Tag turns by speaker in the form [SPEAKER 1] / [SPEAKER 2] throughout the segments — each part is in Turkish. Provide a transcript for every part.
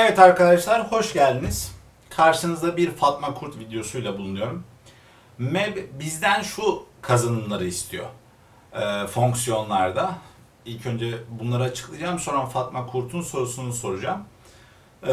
[SPEAKER 1] Evet arkadaşlar hoş geldiniz. Karşınızda bir Fatma Kurt videosuyla bulunuyorum. MEB bizden şu kazanımları istiyor e, fonksiyonlarda. İlk önce bunları açıklayacağım sonra Fatma Kurt'un sorusunu soracağım. E,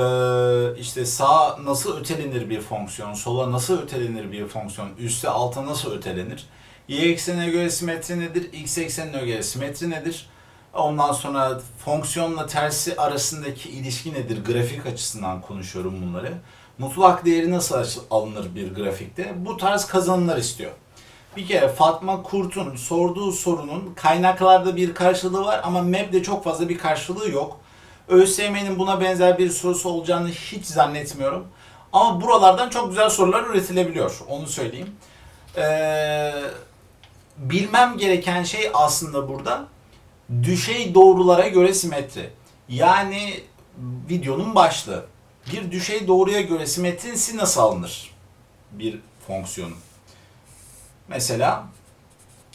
[SPEAKER 1] işte sağ nasıl ötelenir bir fonksiyon, sola nasıl ötelenir bir fonksiyon, üste alta nasıl ötelenir, y eksenine göre simetri nedir, x eksenine göre simetri nedir, Ondan sonra fonksiyonla tersi arasındaki ilişki nedir? Grafik açısından konuşuyorum bunları. Mutlak değeri nasıl alınır bir grafikte? Bu tarz kazanımlar istiyor. Bir kere Fatma Kurt'un sorduğu sorunun kaynaklarda bir karşılığı var ama MEB'de çok fazla bir karşılığı yok. ÖSYM'nin buna benzer bir sorusu olacağını hiç zannetmiyorum. Ama buralardan çok güzel sorular üretilebiliyor. Onu söyleyeyim. Ee, bilmem gereken şey aslında burada düşey doğrulara göre simetri. Yani videonun başlığı. Bir düşey doğruya göre simetrisi nasıl alınır? Bir fonksiyonun. Mesela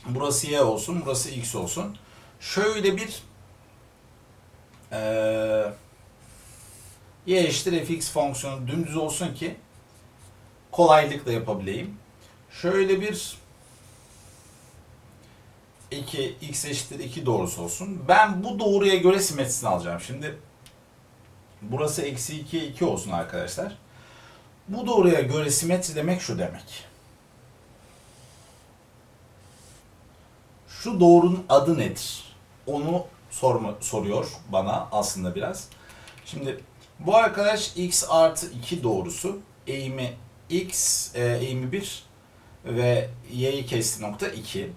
[SPEAKER 1] burası y olsun, burası x olsun. Şöyle bir eee y eşittir fx fonksiyonu dümdüz olsun ki kolaylıkla yapabileyim. Şöyle bir 2 x eşittir 2 doğrusu olsun. Ben bu doğruya göre simetrisini alacağım. Şimdi burası eksi 2 2 olsun arkadaşlar. Bu doğruya göre simetri demek şu demek. Şu doğrunun adı nedir? Onu sorma, soruyor bana aslında biraz. Şimdi bu arkadaş x artı 2 doğrusu eğimi x e, eğimi 1 ve y'yi kesti nokta 2.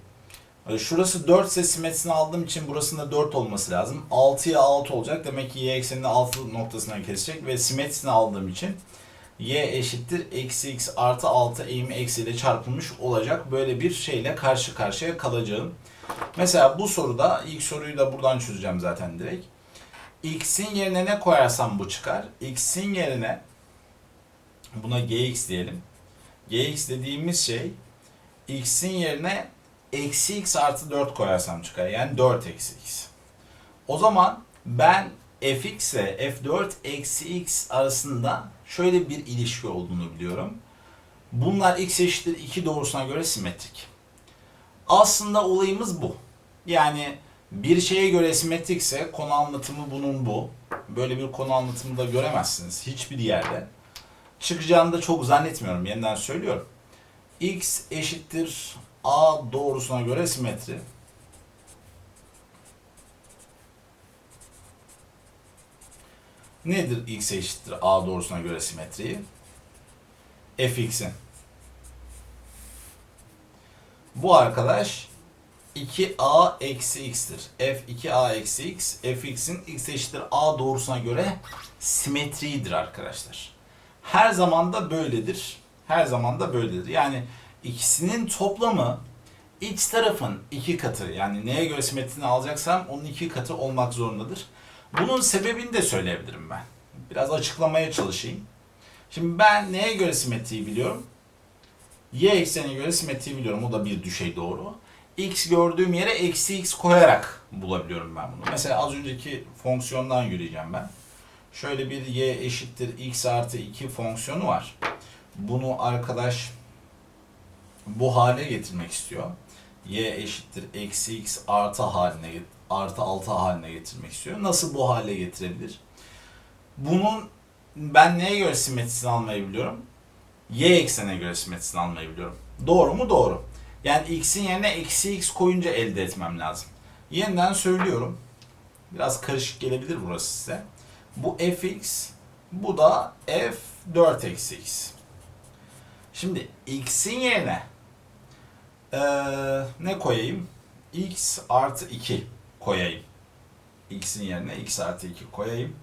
[SPEAKER 1] E, Şurası 4 ise simetrisini aldığım için burasında 4 olması lazım. 6'ya 6 olacak. Demek ki y eksenini 6 noktasına kesecek ve simetrisini aldığım için y eşittir eksi x artı 6 eğimi eksiyle çarpılmış olacak. Böyle bir şeyle karşı karşıya kalacağım. Mesela bu soruda ilk soruyu da buradan çözeceğim zaten direkt. x'in yerine ne koyarsam bu çıkar. x'in yerine buna gx diyelim. gx dediğimiz şey x'in yerine eksi x artı 4 koyarsam çıkar. Yani 4 eksi x. O zaman ben fx ile f4 eksi x arasında şöyle bir ilişki olduğunu biliyorum. Bunlar x eşittir 2 doğrusuna göre simetrik. Aslında olayımız bu. Yani bir şeye göre simetrikse konu anlatımı bunun bu. Böyle bir konu anlatımı da göremezsiniz hiçbir yerde. Çıkacağını da çok zannetmiyorum. Yeniden söylüyorum. x eşittir a doğrusuna göre simetri. Nedir x eşittir a doğrusuna göre simetriyi? fx'in. Bu arkadaş 2a eksi x'tir. f 2a eksi x, fx'in x eşittir a doğrusuna göre simetridir arkadaşlar. Her zaman da böyledir. Her zaman da böyledir. Yani ikisinin toplamı iç tarafın iki katı. Yani neye göre simetrini alacaksam onun iki katı olmak zorundadır. Bunun sebebini de söyleyebilirim ben. Biraz açıklamaya çalışayım. Şimdi ben neye göre simetriyi biliyorum? Y eksenine göre simetriyi biliyorum. O da bir düşey doğru. X gördüğüm yere eksi x koyarak bulabiliyorum ben bunu. Mesela az önceki fonksiyondan yürüyeceğim ben. Şöyle bir y eşittir x artı 2 fonksiyonu var. Bunu arkadaş bu hale getirmek istiyor. y eşittir eksi x artı haline artı 6 haline getirmek istiyor. Nasıl bu hale getirebilir? Bunun ben neye göre simetrisini almayı biliyorum? Y eksenine göre simetrisini almayı biliyorum. Doğru mu? Doğru. Yani x'in yerine eksi x koyunca elde etmem lazım. Yeniden söylüyorum. Biraz karışık gelebilir burası size. Bu fx, bu da f4 eksi x. Şimdi x'in yerine ee, ne koyayım? x artı 2 koyayım. x'in yerine x artı 2 koyayım.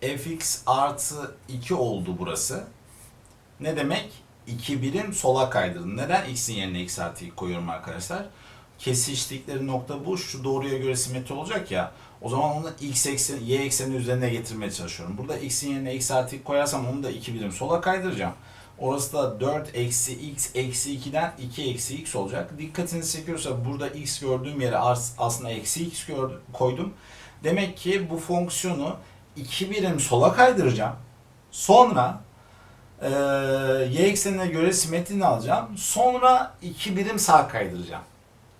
[SPEAKER 1] fx artı 2 oldu burası. Ne demek? 2 birim sola kaydırın. Neden x'in yerine x artı 2 koyuyorum arkadaşlar? Kesiştikleri nokta bu. Şu doğruya göre simetri olacak ya. O zaman onu x ekseni, y ekseni üzerine getirmeye çalışıyorum. Burada x'in yerine x artı 2 koyarsam onu da 2 birim sola kaydıracağım. Orası da 4 eksi x eksi 2'den 2 eksi x olacak. Dikkatinizi çekiyorsa burada x gördüğüm yere as- aslında eksi x gör- koydum. Demek ki bu fonksiyonu 2 birim sola kaydıracağım. Sonra e, y eksenine göre simetrini alacağım. Sonra 2 birim sağ kaydıracağım.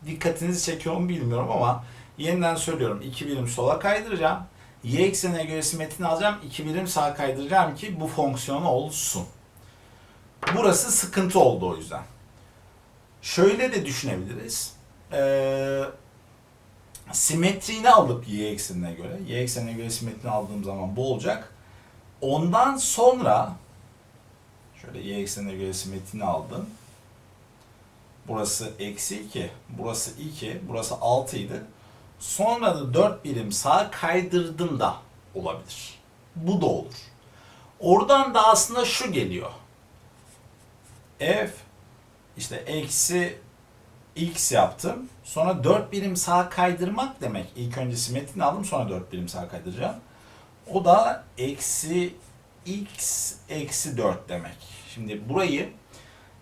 [SPEAKER 1] Dikkatinizi çekiyor mu bilmiyorum ama yeniden söylüyorum. 2 birim sola kaydıracağım. Y eksenine göre simetrini alacağım. 2 birim sağ kaydıracağım ki bu fonksiyon olsun. Burası sıkıntı oldu o yüzden. Şöyle de düşünebiliriz. Ee, simetriğini alıp y eksenine göre, y eksenine göre simetrini aldığım zaman bu olacak. Ondan sonra şöyle y eksenine göre simetrini aldım. Burası eksi 2, burası 2, burası 6 idi. Sonra da 4 birim sağa kaydırdım da olabilir. Bu da olur. Oradan da aslında şu geliyor. F işte eksi x yaptım. Sonra 4 birim sağa kaydırmak demek. İlk önce simetrini aldım sonra 4 birim sağa kaydıracağım. O da eksi x eksi 4 demek. Şimdi burayı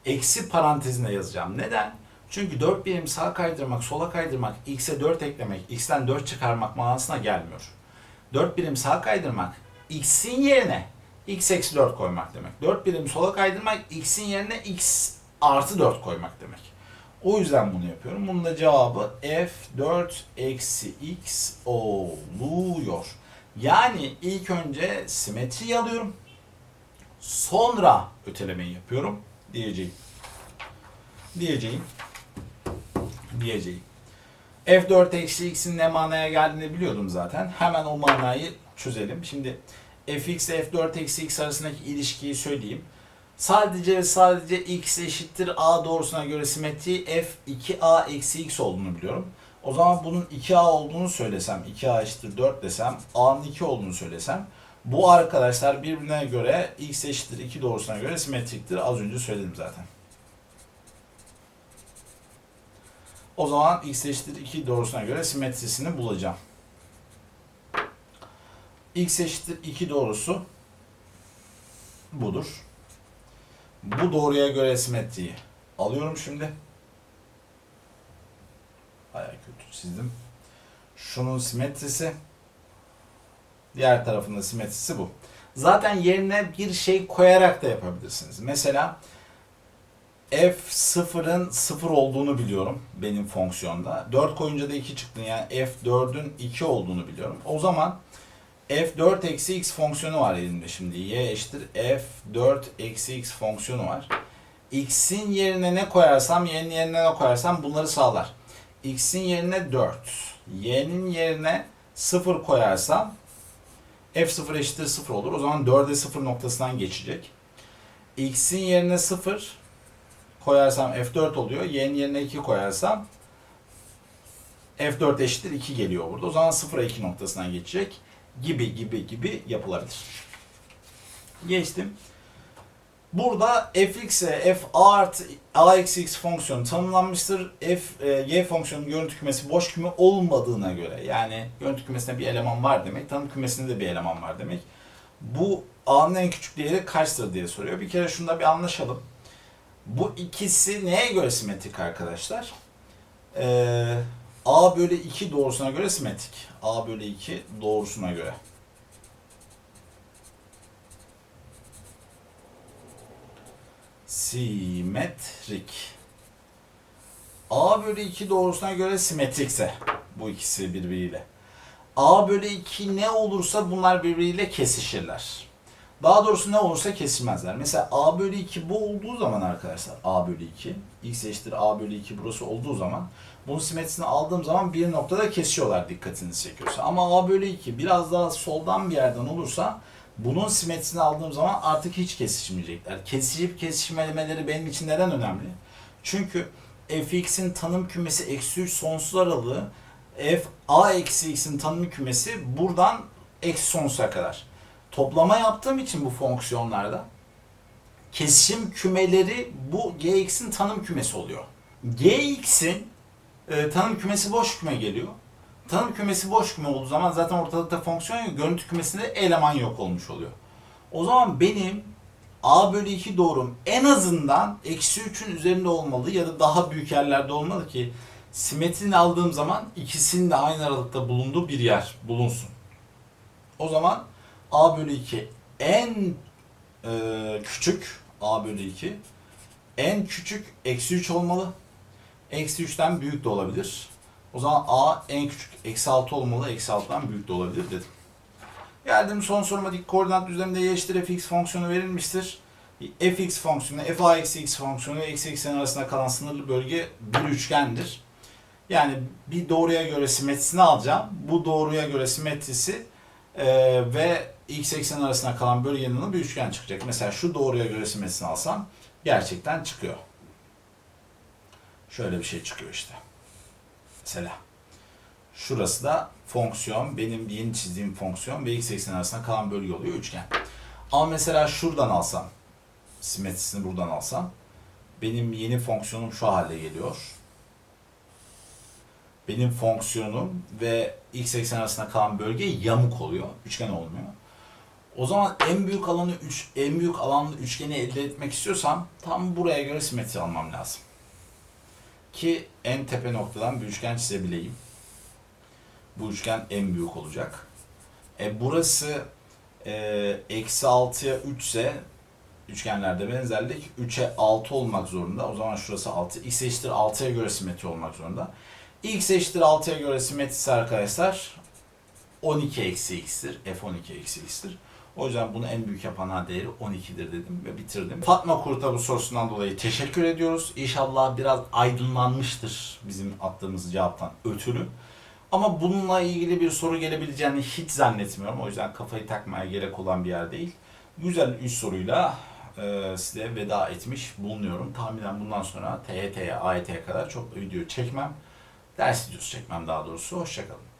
[SPEAKER 1] eksi parantezine yazacağım. Neden? Çünkü 4 birim sağa kaydırmak, sola kaydırmak, x'e 4 eklemek, x'ten 4 çıkarmak manasına gelmiyor. 4 birim sağa kaydırmak, x'in yerine x eksi 4 koymak demek. 4 birim sola kaydırmak, x'in yerine x artı 4 koymak demek. O yüzden bunu yapıyorum. Bunun da cevabı f4 eksi x oluyor. Yani ilk önce simetriyi alıyorum. Sonra ötelemeyi yapıyorum diyeceğim. Diyeceğim. Diyeceğim. F4 eksi x'in ne manaya geldiğini biliyordum zaten. Hemen o manayı çözelim. Şimdi fx ile f4 eksi x arasındaki ilişkiyi söyleyeyim. Sadece ve sadece x eşittir a doğrusuna göre simetri f 2a eksi x olduğunu biliyorum. O zaman bunun 2a olduğunu söylesem, 2a eşittir 4 desem, a'nın 2 olduğunu söylesem, bu arkadaşlar birbirine göre x eşittir 2 doğrusuna göre simetriktir. Az önce söyledim zaten. O zaman x eşittir 2 doğrusuna göre simetrisini bulacağım. X eşittir 2 doğrusu budur. Bu doğruya göre simetriyi alıyorum şimdi. Bayağı kötü çizdim. Şunun simetrisi. Diğer tarafında simetrisi bu. Zaten yerine bir şey koyarak da yapabilirsiniz. Mesela f0'ın 0 olduğunu biliyorum benim fonksiyonda. 4 koyunca da 2 çıktı. Yani f4'ün 2 olduğunu biliyorum. O zaman f4 eksi x fonksiyonu var elimde şimdi. y eşittir f4 eksi x fonksiyonu var. x'in yerine ne koyarsam, y'nin yerine ne koyarsam bunları sağlar. x'in yerine 4, y'nin yerine 0 koyarsam f0 eşittir 0 olur. O zaman 4'e 0 noktasından geçecek. x'in yerine 0 koyarsam f4 oluyor. y'nin yerine 2 koyarsam f4 eşittir 2 geliyor burada. O zaman 0'a 2 noktasından geçecek gibi gibi gibi yapılabilir. Geçtim. Burada fx'e f a artı a eksi x fonksiyonu tanımlanmıştır. f e, y fonksiyonun görüntü kümesi boş küme olmadığına göre yani görüntü kümesinde bir eleman var demek, tanım kümesinde de bir eleman var demek. Bu a'nın en küçük değeri kaçtır diye soruyor. Bir kere şunda bir anlaşalım. Bu ikisi neye göre simetrik arkadaşlar? Ee, a bölü 2 doğrusuna göre simetrik. a bölü 2 doğrusuna göre. Simetrik. a bölü 2 doğrusuna göre simetrikse bu ikisi birbiriyle. a bölü 2 ne olursa bunlar birbiriyle kesişirler. Daha doğrusu ne olursa kesilmezler. Mesela a bölü 2 bu olduğu zaman arkadaşlar a bölü 2 x eşittir a bölü 2 burası olduğu zaman bunun simetrisini aldığım zaman bir noktada kesiyorlar dikkatinizi çekiyorsa. Ama a bölü 2 biraz daha soldan bir yerden olursa bunun simetrisini aldığım zaman artık hiç kesişmeyecekler. Kesişip kesişmemeleri benim için neden önemli? Çünkü fx'in tanım kümesi eksi 3 sonsuz aralığı f a eksi x'in tanım kümesi buradan eksi sonsuza kadar toplama yaptığım için bu fonksiyonlarda kesişim kümeleri bu gx'in tanım kümesi oluyor. gx'in e, tanım kümesi boş küme geliyor. Tanım kümesi boş küme olduğu zaman zaten ortalıkta fonksiyon yok. Görüntü kümesinde eleman yok olmuş oluyor. O zaman benim a bölü 2 doğrum en azından eksi 3'ün üzerinde olmalı ya da daha büyük yerlerde olmalı ki simetrini aldığım zaman ikisinin de aynı aralıkta bulunduğu bir yer bulunsun. O zaman a bölü 2 en e, küçük a bölü 2 en küçük eksi 3 olmalı. Eksi 3'ten büyük de olabilir. O zaman a en küçük eksi 6 olmalı. Eksi 6'dan büyük de olabilir dedim. Geldim son soruma dik koordinat düzleminde y eşittir fx fonksiyonu verilmiştir. fx fonksiyonu, f a eksi x fonksiyonu eksi x'in arasında kalan sınırlı bölge bir üçgendir. Yani bir doğruya göre simetrisini alacağım. Bu doğruya göre simetrisi e, ve x eksen arasında kalan bölgenin bir üçgen çıkacak. Mesela şu doğruya göre simetrisini alsam gerçekten çıkıyor. Şöyle bir şey çıkıyor işte. Mesela. Şurası da fonksiyon, benim yeni çizdiğim fonksiyon ve x eksen arasında kalan bölge oluyor üçgen. Ama mesela şuradan alsam, simetrisini buradan alsam, benim yeni fonksiyonum şu hale geliyor. Benim fonksiyonum ve x eksen arasında kalan bölge yamuk oluyor, üçgen olmuyor. O zaman en büyük alanı üç, en büyük alanlı üçgeni elde etmek istiyorsam tam buraya göre simetri almam lazım. Ki en tepe noktadan bir üçgen çizebileyim. Bu üçgen en büyük olacak. E burası e, eksi 6'ya 3 ise üçgenlerde benzerlik 3'e 6 olmak zorunda. O zaman şurası 6. X eşittir 6'ya göre simetri olmak zorunda. X eşittir 6'ya göre simetrisi arkadaşlar 12 eksi x'tir. F12 eksi x'tir. O yüzden bunu en büyük yapan değeri 12'dir dedim ve bitirdim. Fatma Kurt'a bu sorusundan dolayı teşekkür ediyoruz. İnşallah biraz aydınlanmıştır bizim attığımız cevaptan ötürü. Ama bununla ilgili bir soru gelebileceğini hiç zannetmiyorum. O yüzden kafayı takmaya gerek olan bir yer değil. Güzel 3 soruyla e, size veda etmiş bulunuyorum. Tahminen bundan sonra TYT'ye, AYT'ye kadar çok video çekmem. Ders videosu çekmem daha doğrusu. Hoşçakalın.